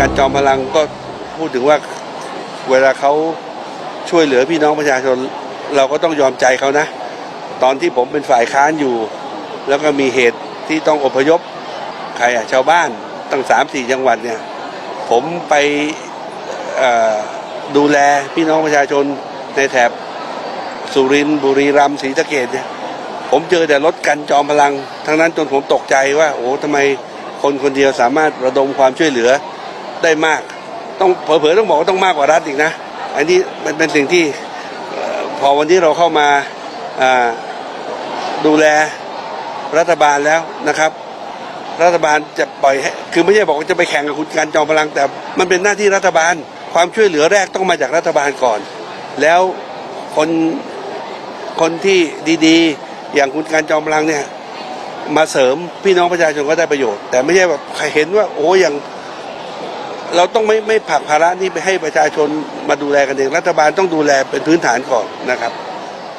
การจอมพลังก็พูดถึงว่าเวลาเขาช่วยเหลือพี่น้องประชาชนเราก็ต้องยอมใจเขานะ ตอนที่ผมเป็นฝ่ายค้านอยู่ แล้วก็มีเหตุที่ต้องอพยพใครอะชาวบ้านตั้งสามสี่จังหวัดเนี่ย ผมไปดูแลพี่น้องประชาชนในแถบสุรินทร์บุรีรัมย์ศรีสะเกดเนี่ยผมเจอแต่รถกันจอมพลัง ทั้งนั้นจนผมตกใจว่า โอ้ทำไมคนคนเดียวสามารถระดมความช่วยเหลือ ได้มาก ต้องเผลอๆต้องบอกว่าต้องมากกว่ารัฐอีกนะ อันนี้มันเป็นสิ่งที่พอวันที่เราเข้ามาอ่าดูแลรัฐบาลแล้วนะครับ รัฐบาลจะปล่อยให้คือไม่ใช่บอกว่าจะไปแข่งกับคุณการจอมพลังแต่ มันเป็นหน้าที่รัฐบาล ความช่วยเหลือแรกต้องมาจากรัฐบาลก่อน แล้วคนคนที่ดีๆ อย่างคุณการจอมพลังเนี่ยมาเสริมพี่น้องประชาชนก็ได้ประโยชน์ แต่ไม่ใช่แบบใครเห็นว่าโอ้อย่าง เราต้องไม่ไม่ผลักภาระนี้ไปให้ประชาชนมาดูแลกันเองรัฐบาลต้องดูแลเป็นพื้นฐานก่อนนะครับ